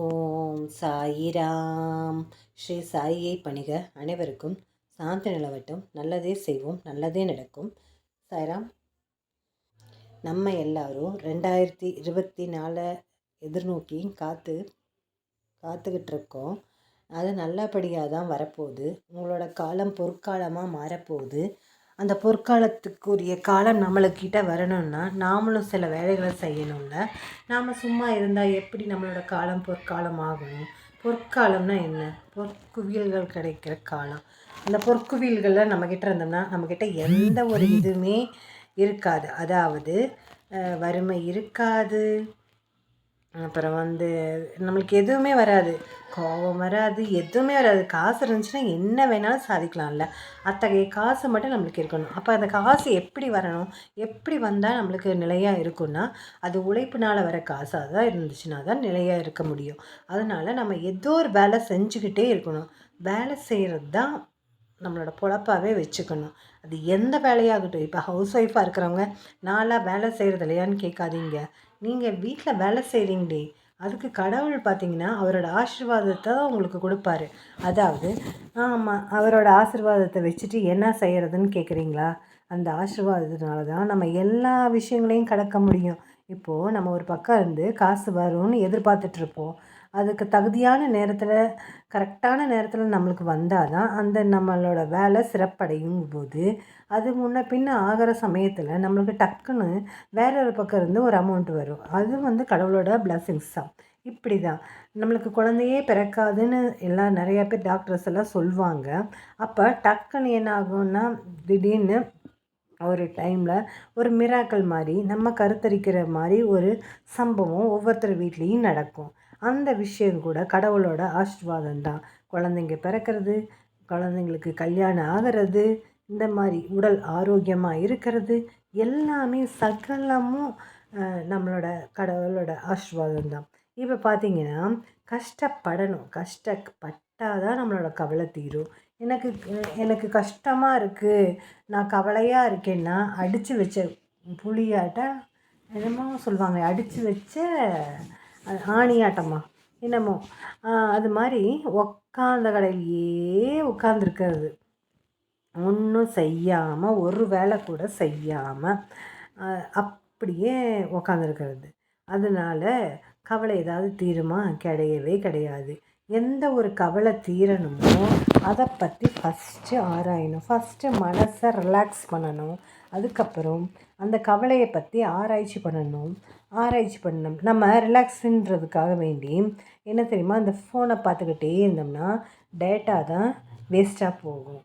ஓம் சாயிராம். ஸ்ரீ சாயியை பணிக அனைவருக்கும் சாந்தி நிலவட்டும். நல்லதே செய்வோம் நல்லதே நடக்கும். சாய்ராம் நம்ம எல்லாரும் ரெண்டாயிரத்தி இருபத்தி நாலை எதிர்நோக்கி காத்து காத்துக்கிட்டு இருக்கோம் அது நல்லபடியாக தான் வரப்போகுது. உங்களோட காலம் பொற்காலமாக மாறப்போகுது. அந்த பொற்காலத்துக்குரிய காலம் நம்மளுக்கிட்ட வரணும்னா நாமளும் சில வேலைகளை செய்யணும்ல. நாம் சும்மா இருந்தால் எப்படி நம்மளோட காலம் பொற்காலம் ஆகணும் பொற்காலம்னா என்ன? பொற்குவியல்கள் கிடைக்கிற காலம். அந்த பொற்குவியல்களில் நம்மக்கிட்ட இருந்தோம்னா நம்மக்கிட்ட எந்த ஒரு இதுவுமே இருக்காது. அதாவது வறுமை இருக்காது. அப்புறம் வந்து நம்மளுக்கு எதுவுமே வராது. கோபம் வராது எதுவுமே வராது. காசு இருந்துச்சுன்னா என்ன வேணாலும் சாதிக்கலாம்ல. அத்தகைய காசு மட்டும் நம்மளுக்கு இருக்கணும். அப்போ அந்த காசு எப்படி வரணும்? எப்படி வந்தால் நம்மளுக்கு நிலையாக இருக்கும்னா அது உழைப்பினால் வர காசாக தான் இருந்துச்சுன்னா தான் நிலையாக இருக்க முடியும். அதனால் நம்ம ஏதோ ஒரு வேலை செஞ்சுக்கிட்டே இருக்கணும். வேலை செய்கிறது தான் நம்மளோட பொழப்பாகவே வச்சுக்கணும். அது எந்த வேலையாகட்டும் இப்போ ஹவுஸ் ஒய்ஃபாக இருக்கிறவங்க நாளாக வேலை செய்கிறது இல்லையான்னு கேட்காதீங்க. நீங்கள் வீட்டில் வேலை செய்கிறீங்களே அதுக்கு கடவுள் பார்த்தீங்கன்னா அவரோட ஆசீர்வாதத்தை தான் உங்களுக்கு கொடுப்பாரு. அதாவது ஆமாம் அவரோட ஆசிர்வாதத்தை வச்சுட்டு என்ன செய்கிறதுன்னு கேட்குறீங்களா அந்த ஆசிர்வாதத்தினால தான் நம்ம எல்லா விஷயங்களையும் கடக்க முடியும். இப்போது நம்ம ஒரு பக்கம் இருந்து காசு வரும்னு எதிர்பார்த்துட்ருப்போம் அதுக்கு தகுதியான நேரத்தில் கரெக்டான நேரத்தில் நம்மளுக்கு வந்தால் தான் அந்த நம்மளோட வேலை சிறப்படையும் போது அது முன்ன பின்ன ஆகிற சமயத்தில் நம்மளுக்கு டக்குன்னு வேற ஒரு பக்கம் இருந்து ஒரு அமௌண்ட் வரும். அது வந்து கடவுளோட பிளஸ்ஸிங்ஸ் தான். இப்படி தான் நம்மளுக்கு குழந்தையே பிறக்காதுன்னு எல்லாம் நிறையா பேர் டாக்டர்ஸ் எல்லாம் சொல்லுவாங்க. அப்போ டக்குன்னு என்ன ஆகும்னா திடீர்னு ஒரு டைமில் ஒரு மிராக்கள் மாதிரி நம்ம கருத்தரிக்கிற மாதிரி ஒரு சம்பவம் ஒவ்வொருத்தர் வீட்லேயும் நடக்கும். அந்த விஷயம் கூட கடவுளோட ஆசீர்வாதம் தான் குழந்தைங்க பிறக்கிறது குழந்தைங்களுக்கு கல்யாணம் ஆகிறது இந்த மாதிரி உடல் ஆரோக்கியமாக இருக்கிறது எல்லாமே சகலமும் நம்மளோட கடவுளோட ஆசீர்வாதம் தான் இப்போ பார்த்தீங்கன்னா கஷ்டப்படணும். கஷ்டப்பட்டால் தான் நம்மளோட கவலை தீரும். எனக்கு எனக்கு கஷ்டமாக இருக்குது நான் கவலையாக இருக்கேன்னா அடித்து வச்ச புளியாட்ட என்னமோ சொல்லுவாங்க அடித்து வச்ச ஆணியாட்டமா என்னமோ. அது மாதிரி உக்காந்த கடையிலேயே உட்காந்துருக்கிறது ஒன்றும் செய்யாமல் ஒரு வேலை கூட செய்யாமல் அப்படியே உக்காந்துருக்கிறது. அதனால் கவலை ஏதாவது தீருமா? கிடையவே கிடையாது. எந்த ஒரு கவலை தீரணுமோ அதை பற்றி ஃபஸ்ட்டு ஆராயணும். ஃபஸ்ட்டு மனசை ரிலாக்ஸ் பண்ணணும். அதுக்கப்புறம் அந்த கவலையை பற்றி ஆராய்ச்சி பண்ணணும். ஆராய்ச்சி பண்ணணும். நம்ம ரிலாக்ஸுன்றதுக்காக வேண்டி என்ன தெரியுமா? அந்த ஃபோனை பார்த்துக்கிட்டே இருந்தோம்னா டேட்டா தான் வேஸ்ட்டாக போகும்.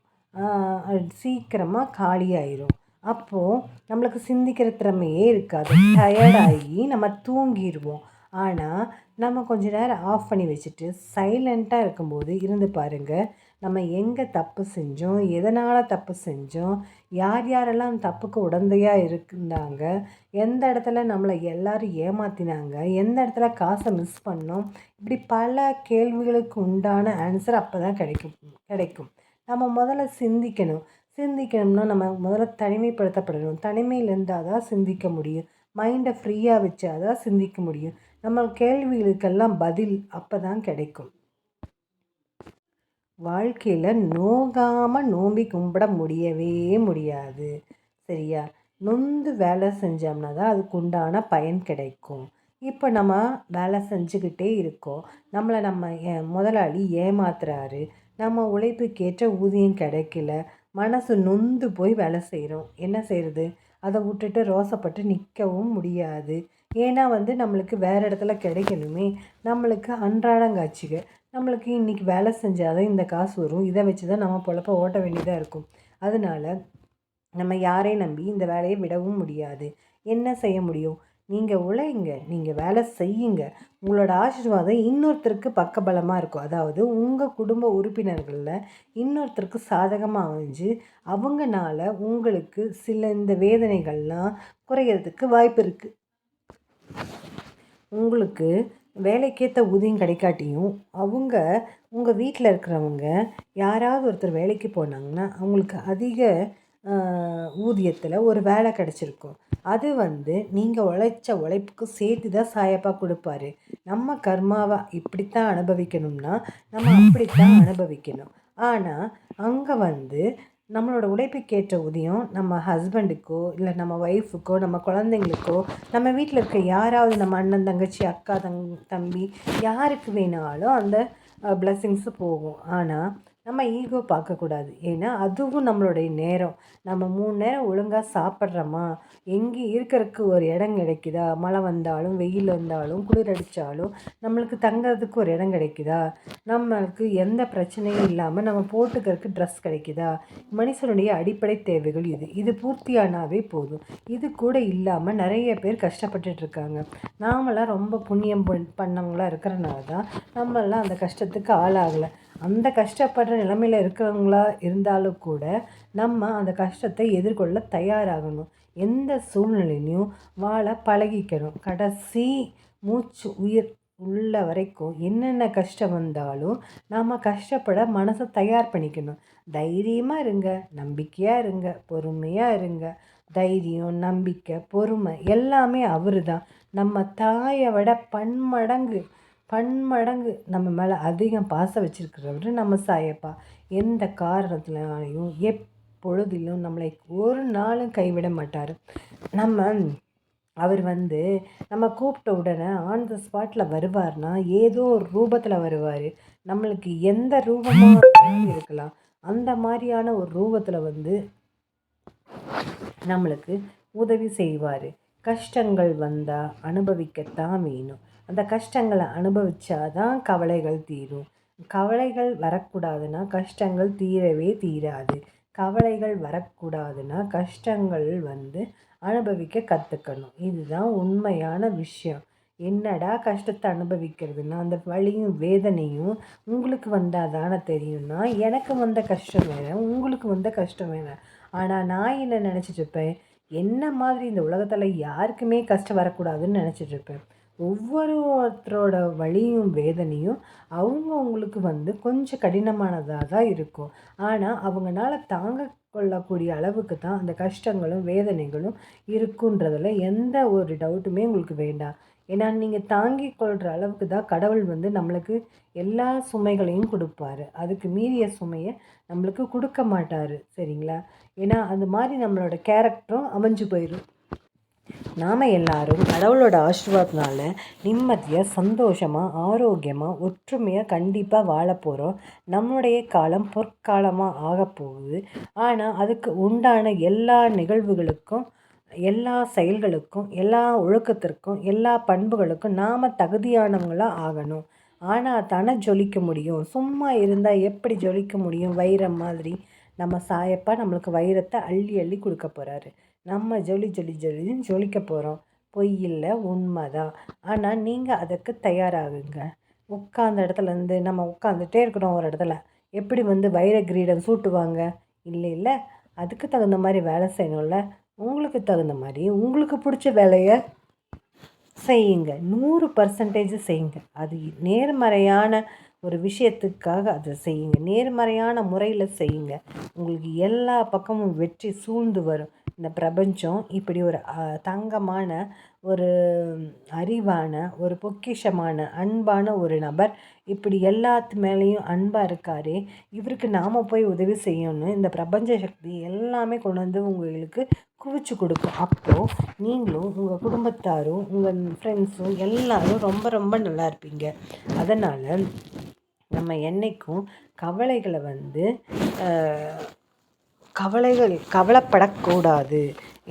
சீக்கிரமாக காலியாயிரும் அப்போது நம்மளுக்கு சிந்திக்கிற திறமையே இருக்காது. டயர்டாகி நம்ம தூங்கிடுவோம். ஆனால் நம்ம கொஞ்ச நேரம் ஆஃப் பண்ணி வச்சுட்டு சைலண்ட்டாக இருக்கும்போது இருந்து பாருங்கள் நம்ம எங்கே தப்பு செஞ்சோம் எதனால் தப்பு செஞ்சோம் யார் யாரெல்லாம் தப்புக்கு உடந்தையாக இருந்தாங்க எந்த இடத்துல நம்மளை எல்லோரும் ஏமாற்றினாங்க எந்த இடத்துல காசை மிஸ் பண்ணோம் இப்படி பல கேள்விகளுக்கு உண்டான ஆன்சர் அப்போ தான் கிடைக்கும் கிடைக்கும். நம்ம முதல்ல சிந்திக்கணும். சிந்திக்கணும்னா நம்ம முதல்ல தனிமைப்படுத்தப்படணும். தனிமையில் இருந்தால் தான் சிந்திக்க முடியும். மைண்டை ஃப்ரீயாக வச்சா தான் சிந்திக்க முடியும். நம்ம கேள்விகளுக்கெல்லாம் பதில் அப்போ தான் கிடைக்கும். வாழ்க்கையில் நோகாமல் நோம்பி கும்பிட முடியவே முடியாது. சரியா? நொந்து வேலை செஞ்சோம்னா தான் அதுக்கு உண்டான பயன் கிடைக்கும். இப்போ நம்ம வேலை செஞ்சுக்கிட்டே இருக்கோம். நம்மளை நம்ம முதலாளி ஏமாத்துறாரு. நம்ம உழைப்புக்கேற்ற ஊதியம் கிடைக்கல. மனசு நொந்து போய் வேலை செய்கிறோம் என்ன செய்கிறது அதை விட்டுட்டு ரோசப்பட்டு நிற்கவும் முடியாது. ஏன்னா வந்து நம்மளுக்கு வேறு இடத்துல கிடைக்கணுமே. நம்மளுக்கு அன்றாடங்காட்சிகள் நம்மளுக்கு இன்றைக்கி வேலை செஞ்சால் தான் இந்த காசு வரும். இதை வச்சு தான் நம்ம பொழப்ப ஓட்ட வேண்டியதாக இருக்கும். அதனால் நம்ம யாரையும் நம்பி இந்த வேலையை விடவும் முடியாது. என்ன செய்ய முடியும்? நீங்கள் உழைங்க. நீங்கள் வேலை செய்யுங்க. உங்களோட ஆசீர்வாதம் இன்னொருத்தருக்கு பக்கபலமாக இருக்கும். அதாவது உங்கள் குடும்ப உறுப்பினர்களில் இன்னொருத்தருக்கு சாதகமாக அமைஞ்சு அவங்கனால உங்களுக்கு சில இந்த வேதனைகள்லாம் குறையிறதுக்கு வாய்ப்பு இருக்குது உங்களுக்கு வேலைக்கேற்ற ஊதியம் கிடைக்காட்டியும் அவங்க உங்கள் வீட்டில் இருக்கிறவங்க யாராவது ஒருத்தர் வேலைக்கு போனாங்கன்னா அவங்களுக்கு அதிக ஊதியத்தில் ஒரு வேலை கிடச்சிருக்கும். அது வந்து நீங்கள் உழைச்ச உழைப்புக்கு சேர்த்து தான் சாயப்பா கொடுப்பாரு. நம்ம கர்மாவை இப்படித்தான் அனுபவிக்கணும்னா நம்ம அப்படித்தான் அனுபவிக்கணும். ஆனால் அங்கே வந்து நம்மளோட உழைப்புக்கேற்ற ஊதியம் நம்ம ஹஸ்பண்டுக்கோ இல்லை நம்ம ஒய்ஃபுக்கோ நம்ம குழந்தைங்களுக்கோ நம்ம வீட்டில் இருக்க யாராவது நம்ம அண்ணன் தங்கச்சி அக்கா தங் தம்பி யாருக்கு வேணாலும் அந்த பிளஸ்ஸிங்ஸு போகும். ஆனால் நம்ம ஈகோ பார்க்கக்கூடாது. ஏன்னா அதுவும் நம்மளுடைய நேரம். நம்ம மூணு நேரம் ஒழுங்காக சாப்பிட்றோமா? எங்கே இருக்கிறதுக்கு ஒரு இடம் கிடைக்குதா? மழை வந்தாலும் வெயில் வந்தாலும் குளிர் அடித்தாலும் நம்மளுக்கு தங்கிறதுக்கு ஒரு இடம் கிடைக்குதா? நம்மளுக்கு எந்த பிரச்சனையும் இல்லாமல் நம்ம போட்டுக்கிறதுக்கு ட்ரெஸ் கிடைக்குதா? மனுஷனுடைய அடிப்படை தேவைகள் இது. இது பூர்த்தியானாவே போதும். இது கூட இல்லாமல் நிறைய பேர் கஷ்டப்பட்டுட்ருக்காங்க நாமெல்லாம் ரொம்ப புண்ணியம் பண்ணவங்களாக இருக்கிறனால தான் நம்மளாம் அந்த கஷ்டத்துக்கு ஆளாகலை. அந்த கஷ்டப்படுற நிலமையில் இருக்கிறவங்களா இருந்தாலும் கூட நம்ம அந்த கஷ்டத்தை எதிர்கொள்ள தயாராகணும். எந்த சூழ்நிலையிலையும் வாழ பழகிக்கணும். கடைசி மூச்சு உயிர் உள்ள வரைக்கும் என்னென்ன கஷ்டம் வந்தாலும் நாம் கஷ்டப்பட மனசை தயார் பண்ணிக்கணும். தைரியமாக இருங்க நம்பிக்கையாக இருங்க பொறுமையாக இருங்க. தைரியம் நம்பிக்கை பொறுமை எல்லாமே அவர் தான் நம்ம தாயை விட பன்மடங்கு பன்மடங்கு நம்ம மேலே அதிகம் பாசம் வச்சுருக்கிறவர் நம்ம சாயப்பா. எந்த காரணத்துலையும் எப்பொழுதிலும் நம்மளை ஒரு நாளும் கைவிட மாட்டார். நம்ம அவர் வந்து நம்ம கூப்பிட்ட உடனே ஆன் த ஸ்பாட்டில் வருவார்னா ஏதோ ஒரு ரூபத்தில் வருவார். நம்மளுக்கு எந்த ரூபமாக இருக்கலாம். அந்த மாதிரியான ஒரு ரூபத்தில் வந்து நம்மளுக்கு உதவி செய்வார். கஷ்டங்கள் வந்தால் அனுபவிக்கத்தான் வேணும். அந்த கஷ்டங்களை அனுபவித்தாதான் கவலைகள் தீரும். கவலைகள் வரக்கூடாதுன்னா கஷ்டங்கள் தீரவே தீராது. கவலைகள் வரக்கூடாதுன்னா கஷ்டங்கள் வந்து அனுபவிக்க கற்றுக்கணும் இதுதான் உண்மையான விஷயம். என்னடா கஷ்டத்தை அனுபவிக்கிறதுனா அந்த வழியும் வேதனையும் உங்களுக்கு வந்தால் தானே தெரியும்னா எனக்கு வந்த கஷ்டம் வேறு உங்களுக்கு வந்த கஷ்டம் வேறு. ஆனால் நான் என்ன நினச்சிட்ருப்பேன் என்ன மாதிரி இந்த உலகத்தில் யாருக்குமே கஷ்டம் வரக்கூடாதுன்னு நினச்சிட்ருப்பேன் ஒவ்வொருத்தரோட வலியும் வேதனையும் அவங்கவுங்களுக்கு வந்து கொஞ்சம் கடினமானதாக தான் இருக்கும். ஆனால் அவங்களால தாங்க கொள்ளக்கூடிய அளவுக்கு தான் அந்த கஷ்டங்களும் வேதனைகளும் இருக்குன்றதில் எந்த ஒரு டவுட்டுமே உங்களுக்கு வேண்டாம். ஏன்னா நீங்கள் தாங்கி கொள்கிற அளவுக்கு தான் கடவுள் வந்து நம்மளுக்கு எல்லா சுமைகளையும் கொடுப்பாரு. அதுக்கு மீறிய சுமையை நம்மளுக்கு கொடுக்க மாட்டார். சரிங்களா? ஏன்னா அது மாதிரி நம்மளோட கேரக்டரும் அமைஞ்சு போயிடும் நாம் எல்லாரும் கடவுளோட ஆசீர்வாதத்தினால நிம்மதியாக சந்தோஷமாக ஆரோக்கியமாக ஒற்றுமையாக கண்டிப்பாக வாழ போகிறோம் நம்முடைய காலம் பொற்காலமாக ஆக போகுது. ஆனால் அதுக்கு உண்டான எல்லா நிகழ்வுகளுக்கும் எல்லா செயல்களுக்கும் எல்லா ஒழுக்கத்திற்கும் எல்லா பண்புகளுக்கும் நாம் தகுதியானவங்களாக ஆகணும். ஆனால் தானே ஜொலிக்க முடியும்? சும்மா இருந்தால் எப்படி ஜொலிக்க முடியும்? வைரம் மாதிரி நம்ம சாயப்பா நம்மளுக்கு வைரத்தை அள்ளி அள்ளி கொடுக்க போகிறாரு நம்ம ஜொலி ஜொலி ஜொலின்னு ஜொலிக்க போகிறோம் பொய் இல்லை உண்மை தான் ஆனால் நீங்கள் அதுக்கு தயாராகுங்க உட்காந்த இடத்துலேருந்து நம்ம உட்காந்துட்டே இருக்கிறோம் ஒரு இடத்துல. எப்படி வந்து வைர கிரீடம் சூட்டுவாங்க? இல்லை இல்லை. அதுக்கு தகுந்த மாதிரி வேலை செய்யணும்ல. உங்களுக்கு தகுந்த மாதிரி உங்களுக்கு பிடிச்ச வேலையை செய்யுங்க. நூறு பர்சன்டேஜ் செய்யுங்க. அது நேர்மறையான ஒரு விஷயத்துக்காக அதை செய்யுங்க. நேர்மறையான முறையில் செய்யுங்க. உங்களுக்கு எல்லா பக்கமும் வெற்றி சூழ்ந்து வரும். இந்த பிரபஞ்சம் இப்படி ஒரு தங்கமான ஒரு அறிவான ஒரு பொக்கிஷமான அன்பான ஒரு நபர் இப்படி எல்லாத்து மேலேயும் அன்பாக இருக்கார் இவருக்கு நாம் போய் உதவி செய்யணும் இந்த பிரபஞ்ச சக்தி எல்லாமே கொண்டு வந்து உங்களுக்கு குவிச்சு கொடுக்கும். அப்போது நீங்களும் உங்கள் குடும்பத்தாரும் உங்கள் ஃப்ரெண்ட்ஸும் எல்லோரும் ரொம்ப ரொம்ப நல்லா இருப்பீங்க. அதனால் நம்ம என்றைக்கும் கவலைகளை வந்து கவலைகள் கவலைப்படக்கூடாது.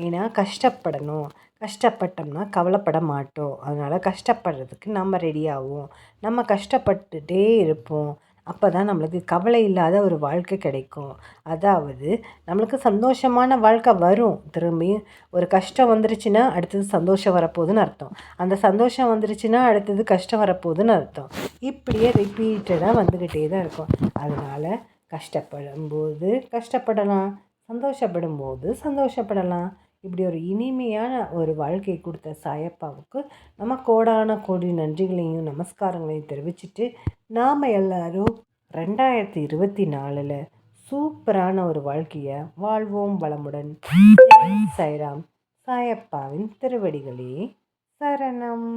ஏன்னா கஷ்டப்படணும். கஷ்டப்பட்டோம்னா கவலைப்பட மாட்டோம். அதனால் கஷ்டப்படுறதுக்கு நம்ம ரெடியாகும் நம்ம கஷ்டப்பட்டுட்டே இருப்போம். அப்போ தான் நம்மளுக்கு கவலை இல்லாத ஒரு வாழ்க்கை கிடைக்கும். அதாவது நம்மளுக்கு சந்தோஷமான வாழ்க்கை வரும். திரும்பி ஒரு கஷ்டம் வந்துருச்சுன்னா அடுத்தது சந்தோஷம் வரப்போகுதுன்னு அர்த்தம். அந்த சந்தோஷம் வந்துருச்சுன்னா அடுத்தது கஷ்டம் வரப்போகுதுன்னு அர்த்தம். இப்படியே ரிப்பீட்டடாக வந்துக்கிட்டே தான் இருக்கும். அதனால் கஷ்டப்படும் போது கஷ்டப்படலாம் சந்தோஷப்படும் போது சந்தோஷப்படலாம். இப்படி ஒரு இனிமையான ஒரு வாழ்க்கை கொடுத்த சாயப்பாவுக்கு நம்ம கோடான கோடி நன்றிகளையும் நமஸ்காரங்களையும் தெரிவிச்சுட்டு நாம் எல்லோரும் ரெண்டாயிரத்தி இருபத்தி நாலில் சூப்பரான ஒரு வாழ்க்கையை வாழ்வோம் வளமுடன். சைராம் சாயப்பாவின் திருவடிகளே சரணம்.